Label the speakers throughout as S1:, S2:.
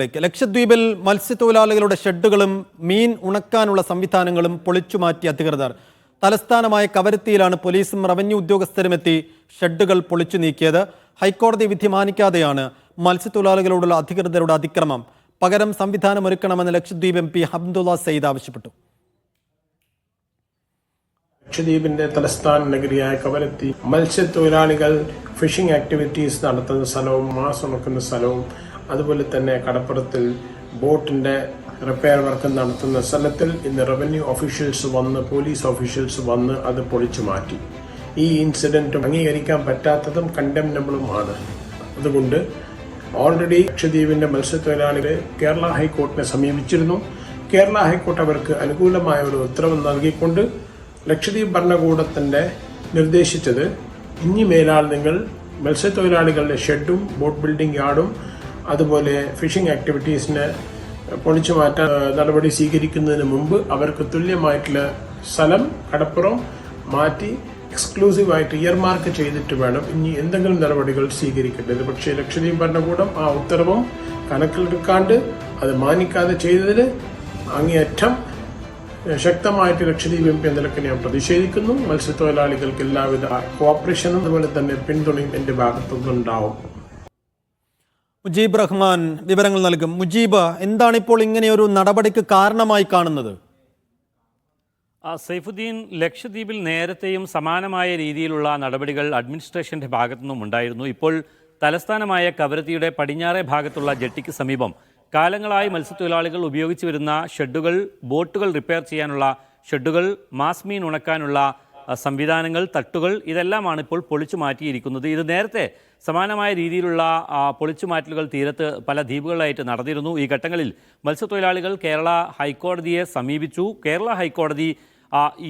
S1: ലേക്ക്. ലക്ഷദ്വീപിൽ മത്സ്യത്തൊഴിലാളികളുടെ ഷെഡുകളും മീൻ ഉണക്കാനുള്ള സംവിധാനങ്ങളും പൊളിച്ചുമാറ്റി അധികൃതർ. തലസ്ഥാനമായ കവരത്തിയിലാണ് പോലീസും റവന്യൂ ഉദ്യോഗസ്ഥരും എത്തി ഷെഡുകൾ പൊളിച്ചു നീക്കിയത്. ഹൈക്കോടതി വിധി മാനിക്കാതെയാണ് മത്സ്യത്തൊഴിലാളികളോടുള്ള അധികൃതരുടെ അതിക്രമം. പകരം സംവിധാനമൊരുക്കണമെന്ന് ലക്ഷദ്വീപ് എം പി ഹംദുള്ള സയ്യിദ് ആവശ്യപ്പെട്ടു.
S2: ലക്ഷദ്വീപിന്റെ തലസ്ഥാന നഗരിയായ കവരത്തി മത്സ്യത്തൊഴിലാളികൾ ഫിഷിംഗ് ആക്ടിവിറ്റീസ് നടത്തുന്ന സ്ഥലവും മാസ് ഉണക്കുന്ന സ്ഥലവും അതുപോലെ തന്നെ കടപ്പുറത്തിൽ ബോട്ടിന്റെ റിപ്പയർ വർക്ക് നടത്തുന്ന സ്ഥലത്തിൽ ഇന്ന് റവന്യൂ ഓഫീഷ്യൽസ് വന്ന് പോലീസ് ഓഫീഷ്യൽസ് വന്ന് അത് പൊളിച്ചു മാറ്റി. ഈ ഇൻസിഡന്റും അംഗീകരിക്കാൻ പറ്റാത്തതും കണ്ടംനബിളുമാണ് അതുകൊണ്ട് ഓൾറെഡി ലക്ഷദ്വീപിന്റെ മത്സ്യത്തൊഴിലാളികൾ കേരള ഹൈക്കോർട്ടിനെ സമീപിച്ചിരുന്നു. കേരള ഹൈക്കോർട്ട് അവർക്ക് അനുകൂലമായ ഒരു ഉത്തരവ് നൽകിക്കൊണ്ട് ലക്ഷദ്വീപ് ഭരണകൂടത്തിന്റെ നിർദ്ദേശിച്ചത് ഇനി മേലാൾ നിങ്ങൾ മത്സ്യത്തൊഴിലാളികളുടെ ഷെഡും ബോട്ട് ബിൽഡിംഗ് യാർഡും അതുപോലെ ഫിഷിംഗ് ആക്ടിവിറ്റീസിന് പൊളിച്ചു മാറ്റാൻ നടപടി സ്വീകരിക്കുന്നതിന് മുമ്പ് അവർക്ക് തുല്യമായിട്ടുള്ള സ്ഥലം കടപ്പുറം മാറ്റി എക്സ്ക്ലൂസീവായിട്ട് ഇയർമാർക്ക് ചെയ്തിട്ട് വേണം ഇനി എന്തെങ്കിലും നടപടികൾ സ്വീകരിക്കേണ്ടത്. പക്ഷേ ലക്ഷദ്വീപ് ഭരണകൂടം ആ ഉത്തരവും കണക്കിലെടുക്കാണ്ട് അത് മാനിക്കാതെ ചെയ്തതിൽ അങ്ങേയറ്റം ശക്തമായിട്ട് ലക്ഷദ്വീപ് എം പി എന്ന നിലയ്ക്ക് ഞാൻ പ്രതിഷേധിക്കുന്നു. മത്സ്യത്തൊഴിലാളികൾക്ക് എല്ലാവിധ കോപ്പറേഷനും അതുപോലെ തന്നെ പിന്തുണയും എന്റെ ഭാഗത്തുനിന്നുണ്ടാവും.
S1: മുജീബ് റഹ്മാൻ വിവരങ്ങൾ നൽകും. മുജീബ് എന്താണ് ഇപ്പോൾ ഇങ്ങനെയൊരു നടപടിക്ക് കാരണമായി കാണുന്നത്?
S3: സൈഫുദ്ദീൻ ലക്ഷദ്വീപിൽ നേരത്തെയും സമാനമായ രീതിയിലുള്ള നടപടികൾ അഡ്മിനിസ്ട്രേഷന്റെ ഭാഗത്തു നിന്നും ഉണ്ടായിരുന്നു. ഇപ്പോൾ തലസ്ഥാനമായ കവരത്തിയുടെ പടിഞ്ഞാറേ ഭാഗത്തുള്ള ജെട്ടിക്ക് സമീപം കാലങ്ങളായി മത്സ്യത്തൊഴിലാളികൾ ഉപയോഗിച്ചു വരുന്ന ഷെഡുകൾ ബോട്ടുകൾ റിപ്പയർ ചെയ്യാനുള്ള ഷെഡുകൾ മാസ്മീൻ ഉണക്കാനുള്ള സംവിധാനങ്ങൾ തട്ടുകൾ ഇതെല്ലാമാണ് ഇപ്പോൾ പൊളിച്ചു മാറ്റിയിരിക്കുന്നത്. ഇത് നേരത്തെ സമാനമായ രീതിയിലുള്ള പൊളിച്ചു മാറ്റലുകൾ തീരത്ത് പല ദ്വീപുകളിലായിട്ട് നടന്നിരുന്നു. ഈ ഘട്ടങ്ങളിൽ മത്സ്യത്തൊഴിലാളികൾ കേരള ഹൈക്കോടതിയെ സമീപിച്ചു. കേരള ഹൈക്കോടതി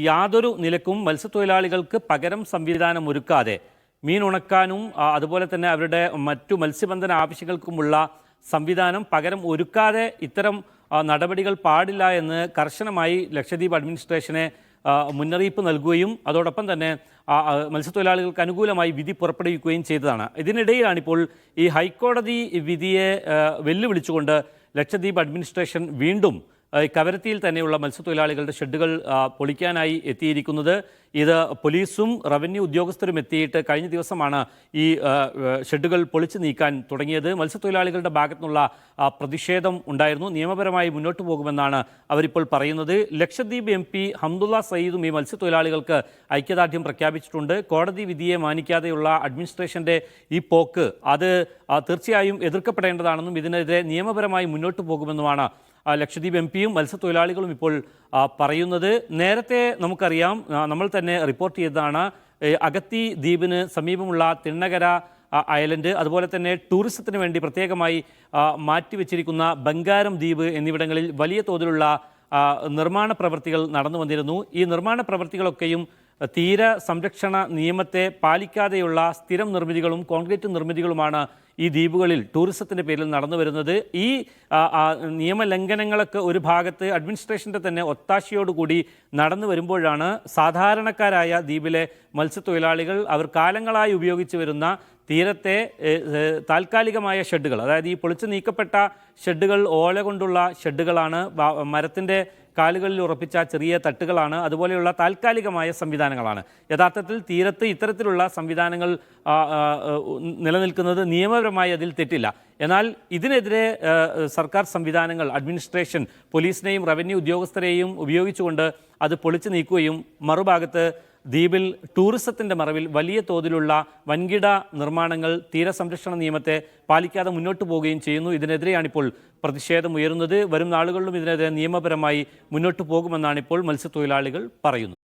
S3: യാതൊരു നിലക്കും മത്സ്യത്തൊഴിലാളികൾക്ക് പകരം സംവിധാനം ഒരുക്കാതെ മീൻ ഉണക്കാനും അതുപോലെ തന്നെ അവരുടെ മറ്റു മത്സ്യബന്ധന ആവശ്യങ്ങൾക്കുമുള്ള സംവിധാനം പകരം ഒരുക്കാതെ ഇത്തരം നടപടികൾ പാടില്ല എന്ന് കർശനമായി ലക്ഷദ്വീപ് അഡ്മിനിസ്ട്രേഷനെ മുന്നറിയിപ്പ് നൽകുകയും അതോടൊപ്പം തന്നെ മത്സ്യത്തൊഴിലാളികൾക്ക് അനുകൂലമായി വിധി പുറപ്പെടുവിക്കുകയും ചെയ്തതാണ്. ഇതിനിടയിലാണ് ഇപ്പോൾ ഈ ഹൈക്കോടതി വിധിയെ വെല്ലുവിളിച്ചുകൊണ്ട് ലക്ഷദ്വീപ് അഡ്മിനിസ്ട്രേഷൻ വീണ്ടും കവരത്തിയിൽ തന്നെയുള്ള മത്സ്യത്തൊഴിലാളികളുടെ ഷെഡുകൾ പൊളിക്കാനായി എത്തിയിരിക്കുന്നത്. ഇത് പോലീസും റവന്യൂ ഉദ്യോഗസ്ഥരും എത്തിയിട്ട് കഴിഞ്ഞ ദിവസമാണ് ഈ ഷെഡുകൾ പൊളിച്ചു നീക്കാൻ തുടങ്ങിയത്. മത്സ്യത്തൊഴിലാളികളുടെ ഭാഗത്തുനിന്നുള്ള പ്രതിഷേധം ഉണ്ടായിരുന്നു. നിയമപരമായി മുന്നോട്ട് പോകുമെന്നാണ് അവരിപ്പോൾ പറയുന്നത്. ലക്ഷദ്വീപ് എം പി ഹംദുള്ള സയ്യിദും ഈ മത്സ്യത്തൊഴിലാളികൾക്ക് ഐക്യദാർഢ്യം പ്രഖ്യാപിച്ചിട്ടുണ്ട്. കോടതി വിധിയെ മാനിക്കാതെയുള്ള അഡ്മിനിസ്ട്രേഷന്റെ ഈ പോക്ക് അത് തീർച്ചയായും എതിർക്കപ്പെടേണ്ടതാണെന്നും ഇതിനെതിരെ നിയമപരമായി മുന്നോട്ട് പോകുമെന്നുമാണ് ലക്ഷദ്വീപ് എം പിയും മത്സ്യത്തൊഴിലാളികളും ഇപ്പോൾ പറയുന്നത്. നേരത്തെ നമുക്കറിയാം നമ്മൾ തന്നെ റിപ്പോർട്ട് ചെയ്തതാണ് അഗത്തി ദ്വീപിന് സമീപമുള്ള തിണ്ണകര അയലൻഡ് അതുപോലെ തന്നെ ടൂറിസത്തിന് വേണ്ടി പ്രത്യേകമായി മാറ്റിവെച്ചിരിക്കുന്ന ബംഗാരം ദ്വീപ് എന്നിവിടങ്ങളിൽ വലിയ തോതിലുള്ള നിർമ്മാണ പ്രവൃത്തികൾ നടന്നു വന്നിരുന്നു. ഈ നിർമ്മാണ പ്രവൃത്തികളൊക്കെയും തീര സംരക്ഷണ നിയമത്തെ പാലിക്കാതെയുള്ള സ്ഥിരം നിർമ്മിതികളും കോൺക്രീറ്റ് നിർമ്മിതികളുമാണ് ഈ ദ്വീപുകളിൽ ടൂറിസത്തിന്റെ പേരിൽ നടന്നു വരുന്നത്. ഈ നിയമലംഘനങ്ങളൊക്കെ ഒരു ഭാഗത്ത് അഡ്മിനിസ്ട്രേഷന്റെ തന്നെ ഒത്താശയോടുകൂടി നടന്നു വരുമ്പോഴാണ് സാധാരണക്കാരായ ദ്വീപിലെ മത്സ്യത്തൊഴിലാളികൾ അവർ കാലങ്ങളായി ഉപയോഗിച്ചു വരുന്ന തീരത്തെ താൽക്കാലികമായ ഷെഡുകൾ അതായത് ഈ പൊളിച്ചു നീക്കപ്പെട്ട ഷെഡുകൾ ഓല കൊണ്ടുള്ള ഷെഡുകളാണ് മരത്തിന്റെ കാലുകളിൽ ഉറപ്പിച്ച ചെറിയ തട്ടുകളാണ് അതുപോലെയുള്ള താൽക്കാലികമായ സംവിധാനങ്ങളാണ്. യഥാർത്ഥത്തിൽ തീരത്ത് ഇത്തരത്തിലുള്ള സംവിധാനങ്ങൾ നിലനിൽക്കുന്നത് നിയമപരമായി അതിൽ തെറ്റില്ല. എന്നാൽ ഇതിനെതിരെ സർക്കാർ സംവിധാനങ്ങൾ അഡ്മിനിസ്ട്രേഷൻ പോലീസിനെയും റവന്യൂ ഉദ്യോഗസ്ഥരെയും ഉപയോഗിച്ചുകൊണ്ട് അത് പൊളിച്ചു നീക്കുകയും മറുഭാഗത്ത് ദ്വീപിൽ ടൂറിസത്തിന്റെ മറവിൽ വലിയ തോതിലുള്ള വൻകിട നിർമ്മാണങ്ങൾ തീരസംരക്ഷണ നിയമത്തെ പാലിക്കാതെ മുന്നോട്ട് പോവുകയും ചെയ്യുന്നു. ഇതിനെതിരെയാണ് ഇപ്പോൾ പ്രതിഷേധം ഉയരുന്നത്. വരും നാളുകളിലും ഇതിനെതിരെ നിയമപരമായി മുന്നോട്ട് പോകുമെന്നാണ് ഇപ്പോൾ മത്സ്യത്തൊഴിലാളികൾ പറയുന്നത്.